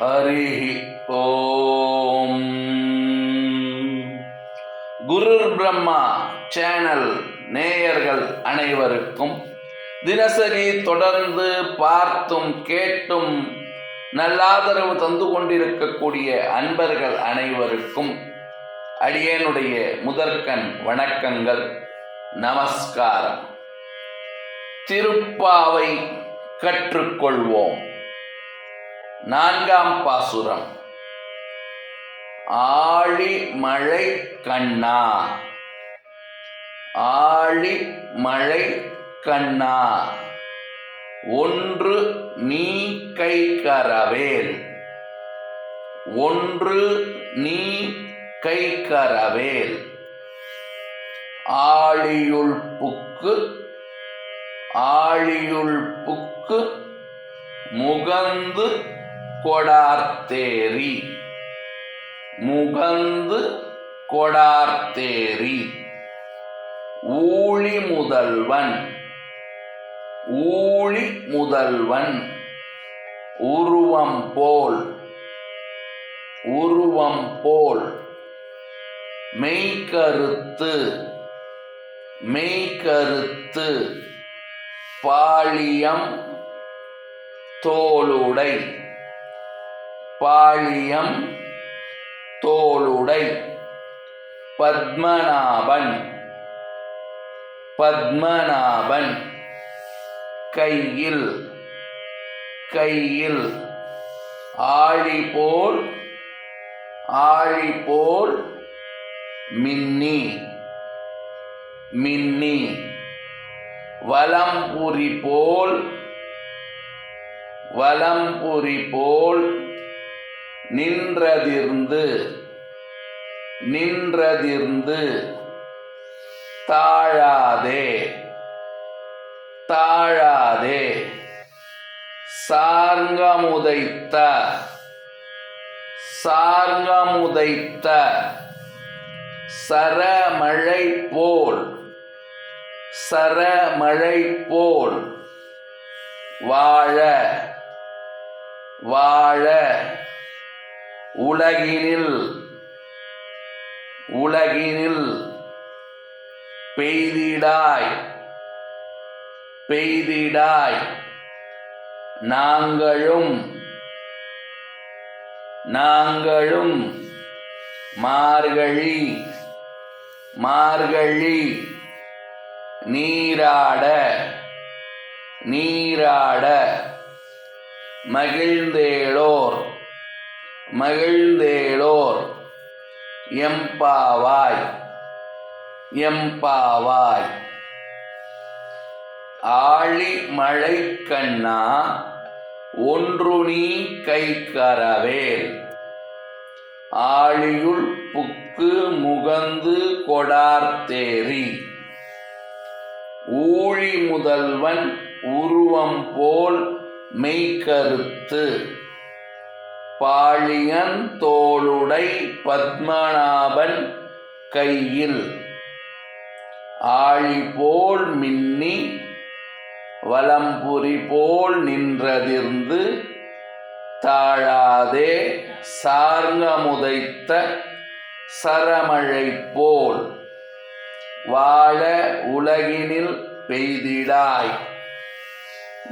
Hari Om. Guru Brahma channel நேயர்கள் அனைவருக்கும் தினசரி தொடர்ந்து பார்த்தும் கேட்டும் நல்லாதரவு தந்து கொண்டிருக்கக்கூடிய அன்பர்கள் அனைவருக்கும் அடியேனுடைய முதற்கண் வணக்கங்கள். நமஸ்காரம். திருப்பாவை கற்றுக்கொள்வோம். நான்காம் பாசுரம். ஆழி மழை கண்ணா ஆழி மழை கண்ணா ஒன்று நீ கை கரவேல். ஒன்று நீ கை கரவேல். ஆழியுள் புக்கு ஆழியுள் புக்கு முகந்து கொடார்த்தேரி. முகந்து கொடார்த்தேரி. ஊழி முதல்வன். ஊழி முதல்வன். உருவம் போல். உருவம் போல். மெய்கருத்து மெய்கருத்து பாளியம் தோளுடை. பாளியம் தோளுடை. பத்மநாபன். பத்மநாபன். கையில். கையில். ஆழி போல் ஆழி போல் மின்னி. மின்னி. வலம்புரி போல் வலம்புரி போல் நின்றதிர்ந்து நின்றதிர்ந்து தாழாதே தாழாதே சார்ங்கமுதைத்த சார்ங்கமுதைத்த சரமழை போல் சரமழை போல் வாழ வாழ உலகினில் உலகினில் பெய்திடாய் பெய்திடாய் நாங்களும் நாங்களும் மார்கழி மார்கழி நீராட நீராட மகிழ்ந்தேளோர். மகிழ்ந்தேளோர் எம்பாவாய். எம்பாவாய். ஆழி மழை கண்ணா ஒன்று நீ கை கரவேல் ஆழியுள் புக்கு முகந்து கொடார்த்தேரி ஊழி முதல்வன் உருவம் போல் மெய்கருத்து பாழியன் தோளுடை பத்மநாபன் கையில். ஆழி போல் மின்னி வலம்புரி போல் நின்றதிர்ந்து தாழாதே சார்ங்கமுதைத்த சரமழை போல் வாழ உலகினில் பெய்திடாய்.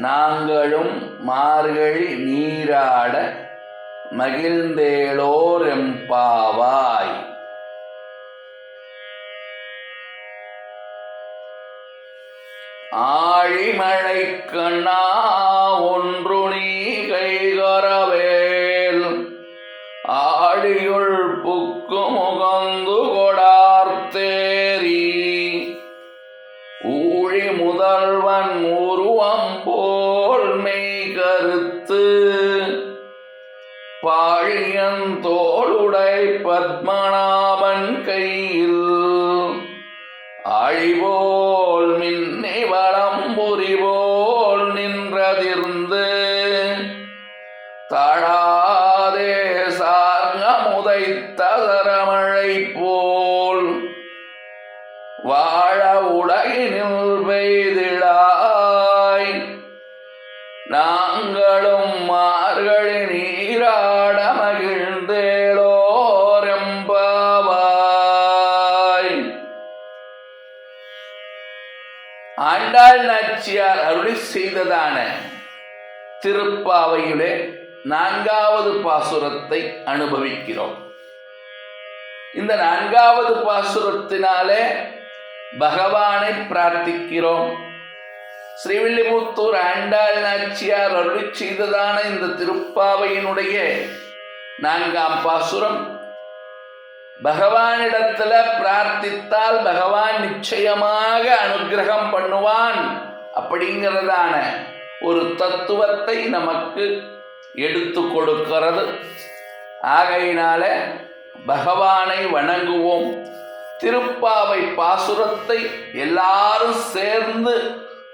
நாங்களும் மார்கழி நீராட மகிழ்ந்தேளோர் எம்பாவாய் ஆழிமழை கண்ணா ஒன்று நீ கைகரவேல். ஆழியுள் புக்கு முகந்து கொடார்த்தேரி ஊழி முதல்வன் உருவம் போல் மெய் கருத்து பாழியந்தோளுடை பத்மநாபன் கையில் அழிவோல் மின்னை வளம் புரிவோல் நின்றதிர்ந்து தழாதே சார்கமுதைத்த தகரமழை போல் வாழ உலகினில் ஆண்டாள் நாச்சியார் அருளி செய்ததான திருப்பாவையுடைய நான்காவது பாசுரத்தை அனுபவிக்கிறோம். இந்த நான்காவது பாசுரத்தினாலே பகவானை பிரார்த்திக்கிறோம். ஸ்ரீவில்லிபுத்தூர் ஆண்டாள் நாச்சியார் அருளி செய்ததான இந்த திருப்பாவையினுடைய நான்காம் பாசுரம் பகவானிடத்துல பிரார்த்தித்தால் பகவான் நிச்சயமாக அனுகிரகம் பண்ணுவான். அப்படிங்கிறதான ஒரு தத்துவத்தை நமக்கு எடுத்து கொடுக்கிறது. ஆகையினால பகவானை வணங்குவோம். திருப்பாவை பாசுரத்தை எல்லாரும் சேர்ந்து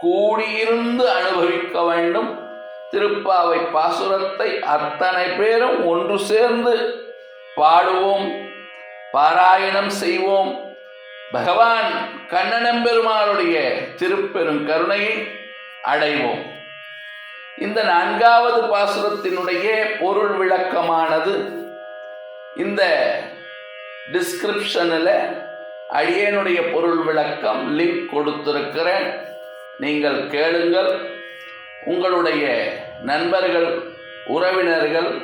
கூடியிருந்து அனுபவிக்க வேண்டும். திருப்பாவை பாசுரத்தை அத்தனை பேரும் ஒன்று சேர்ந்து பாடுவோம். பாராயணம் செய்வோம். பகவான் கண்ணனம்பெருமானுடைய திருப்பெரும் கருணையை அடைவோம். இந்த நான்காவது பாசுரத்தினுடைய பொருள் விளக்கமானது இந்த டிஸ்கிரிப்ஷனில் அடியனுடைய பொருள் விளக்கம் லிங்க் கொடுத்திருக்கிறேன். நீங்கள் கேளுங்கள். உங்களுடைய நண்பர்கள் உறவினர்கள்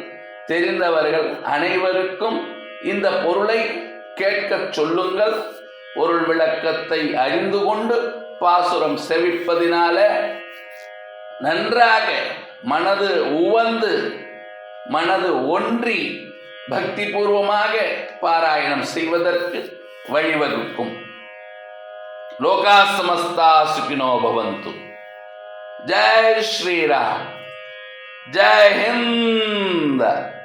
தெரிந்தவர்கள் அனைவருக்கும் இந்த பொருளை கேட்கச் சொல்லுங்கள். பொருள் விளக்கத்தை அறிந்து கொண்டு பாசுரம் செவிப்பதினால நன்றாக மனது உவந்து மனது ஒன்றி பக்திபூர்வமாக பாராயணம் செய்வதற்கு வழிவகுக்கும். லோகா சமஸ்தா சுகினோ பவந்து. ஜெய் ஸ்ரீராம். ஜெய் ஹிந்த்.